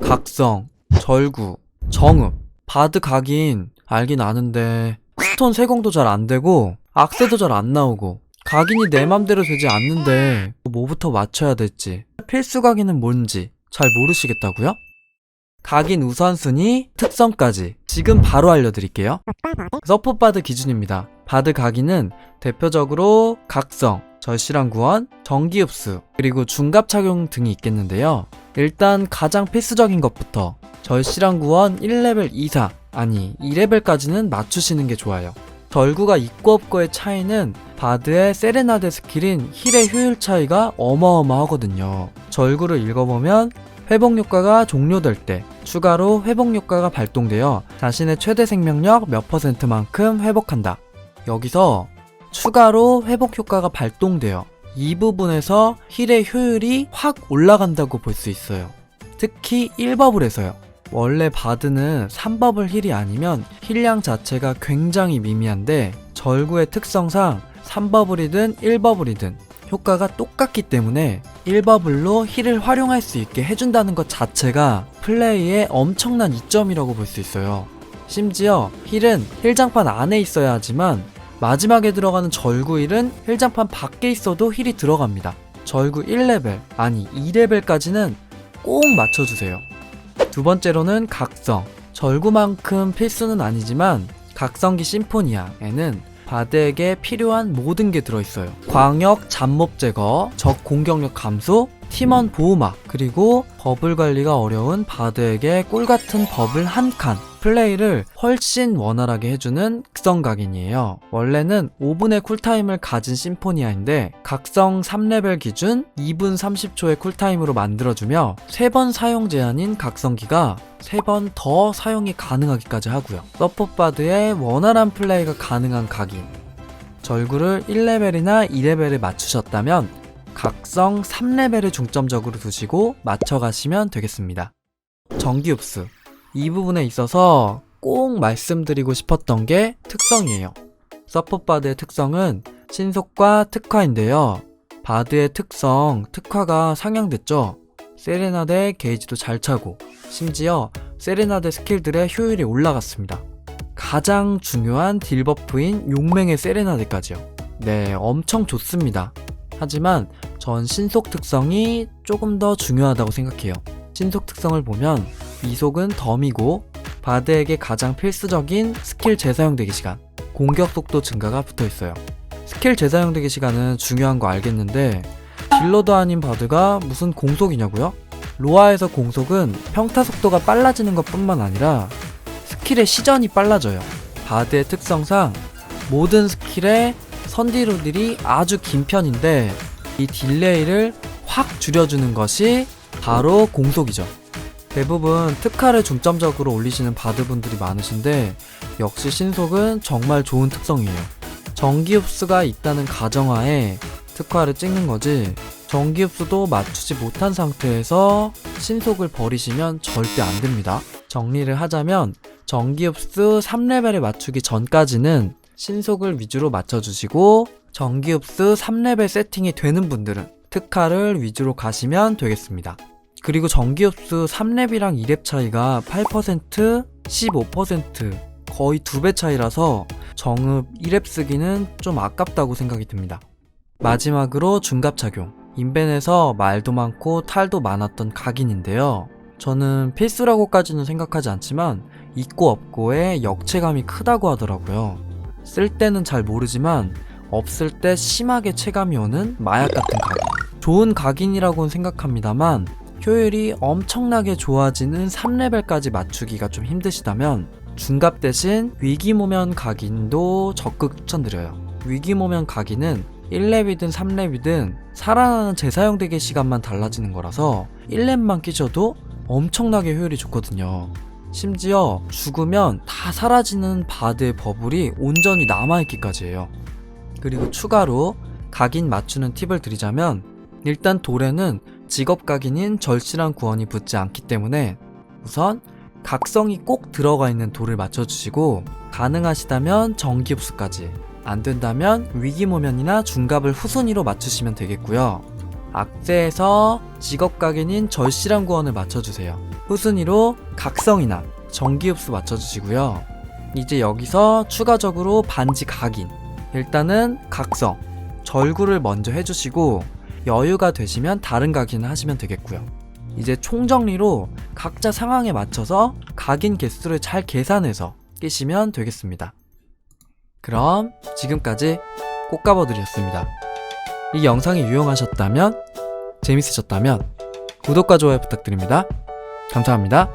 각성, 절구, 정읍, 바드 각인 알긴 아는데 스톤 세공도 잘 안 되고 악세도 잘 안 나오고 각인이 내 맘대로 되지 않는데 뭐부터 맞춰야 될지 필수 각인은 뭔지 잘 모르시겠다고요? 각인 우선순위, 특성까지 지금 바로 알려드릴게요. 서포 바드 기준입니다. 바드 각인은 대표적으로 각성, 절실한 구원, 전기 흡수, 그리고 중갑 착용 등이 있겠는데요. 일단 가장 필수적인 것부터 절실한 구원 1레벨 이상, 아니 2레벨까지는 맞추시는 게 좋아요. 절구가 있고 없고의 차이는 바드의 세레나데 스킬인 힐의 효율 차이가 어마어마하거든요. 절구를 읽어보면 회복 효과가 종료될 때 추가로 회복 효과가 발동되어 자신의 최대 생명력 몇 퍼센트만큼 회복한다. 여기서 추가로 회복 효과가 발동되어 이 부분에서 힐의 효율이 확 올라간다고 볼 수 있어요. 특히 1버블 에서요. 원래 바드는 3버블 힐이 아니면 힐량 자체가 굉장히 미미한데 절구의 특성상 3버블이든 1버블이든 효과가 똑같기 때문에 1버블로 힐을 활용할 수 있게 해준다는 것 자체가 플레이의 엄청난 이점이라고 볼 수 있어요. 심지어 힐은 힐장판 안에 있어야 하지만 마지막에 들어가는 절구 힐은 힐장판 밖에 있어도 힐이 들어갑니다. 절구 1레벨, 아니 2레벨까지는 꼭 맞춰주세요. 두 번째로는 각성. 절구만큼 필수는 아니지만 각성기 심포니아에는 바드에게 필요한 모든 게 들어있어요. 광역 잡몹 제거, 적 공격력 감소, 팀원 보호막, 그리고 버블 관리가 어려운 바드에게 꿀 같은 버블 한 칸. 플레이를 훨씬 원활하게 해주는 극성 각인이에요. 원래는 5분의 쿨타임을 가진 심포니아인데 각성 3레벨 기준 2분 30초의 쿨타임으로 만들어주며 3번 사용 제한인 각성기가 3번 더 사용이 가능하기까지 하고요. 서포바드의 원활한 플레이가 가능한 각인. 절구를 1레벨이나 2레벨에 맞추셨다면 각성 3레벨을 중점적으로 두시고 맞춰가시면 되겠습니다. 전기 흡수. 이 부분에 있어서 꼭 말씀드리고 싶었던 게 특성이에요. 서포바드의 특성은 신속과 특화인데요. 바드의 특성, 특화가 상향됐죠. 세레나데 게이지도 잘 차고, 심지어 세레나데 스킬들의 효율이 올라갔습니다. 가장 중요한 딜버프인 용맹의 세레나데까지요. 네, 엄청 좋습니다. 하지만 전 신속 특성이 조금 더 중요하다고 생각해요. 신속 특성을 보면 이속은 덤이고 바드에게 가장 필수적인 스킬 재사용되기 시간, 공격 속도 증가가 붙어 있어요. 스킬 재사용되기 시간은 중요한 거 알겠는데 딜러도 아닌 바드가 무슨 공속이냐고요? 로아에서 공속은 평타 속도가 빨라지는 것 뿐만 아니라 스킬의 시전이 빨라져요. 바드의 특성상 모든 스킬의 선디로들이 아주 긴 편인데 이 딜레이를 확 줄여주는 것이 바로 공속이죠. 대부분 특화를 중점적으로 올리시는 바드분들이 많으신데 역시 신속은 정말 좋은 특성이에요. 전기 흡수가 있다는 가정하에 특화를 찍는 거지 전기 흡수도 맞추지 못한 상태에서 신속을 버리시면 절대 안 됩니다. 정리를 하자면 전기 흡수 3레벨에 맞추기 전까지는 신속을 위주로 맞춰주시고 전기 흡수 3레벨 세팅이 되는 분들은 특화를 위주로 가시면 되겠습니다. 그리고 전기 흡수 3렙이랑 2렙 차이가 8%, 15% 거의 두 배 차이라서 정읍 1렙 쓰기는 좀 아깝다고 생각이 듭니다. 마지막으로 중갑 착용. 인벤에서 말도 많고 탈도 많았던 각인인데요. 저는 필수라고까지는 생각하지 않지만 있고 없고의 역체감이 크다고 하더라고요. 쓸 때는 잘 모르지만 없을 때 심하게 체감이 오는 마약 같은 각인. 좋은 각인이라고는 생각합니다만 효율이 엄청나게 좋아지는 3레벨까지 맞추기가 좀 힘드시다면 중갑 대신 위기모면 각인도 적극 추천드려요. 위기모면 각인은 1렙이든 3렙이든 살아나는 재사용되기 시간만 달라지는 거라서 1렙만 끼셔도 엄청나게 효율이 좋거든요. 심지어 죽으면 다 사라지는 바드의 버블이 온전히 남아있기까지 해요. 그리고 추가로 각인 맞추는 팁을 드리자면 일단 돌에는 직업 각인인 절실한 구원이 붙지 않기 때문에 우선 각성이 꼭 들어가 있는 돌을 맞춰주시고 가능하시다면 전기 흡수까지 안 된다면 위기모면이나 중갑을 후순위로 맞추시면 되겠고요. 악세에서 직업 각인인 절실한 구원을 맞춰주세요. 후순위로 각성이나 전기흡수 맞춰주시고요. 이제 여기서 추가적으로 반지 각인. 일단은 각성, 절구를 먼저 해주시고 여유가 되시면 다른 각인을 하시면 되겠고요. 이제 총정리로 각자 상황에 맞춰서 각인 개수를 잘 계산해서 끼시면 되겠습니다. 그럼 지금까지 꽃가버들이었습니다. 이 영상이 유용하셨다면, 재밌으셨다면 구독과 좋아요 부탁드립니다. 감사합니다.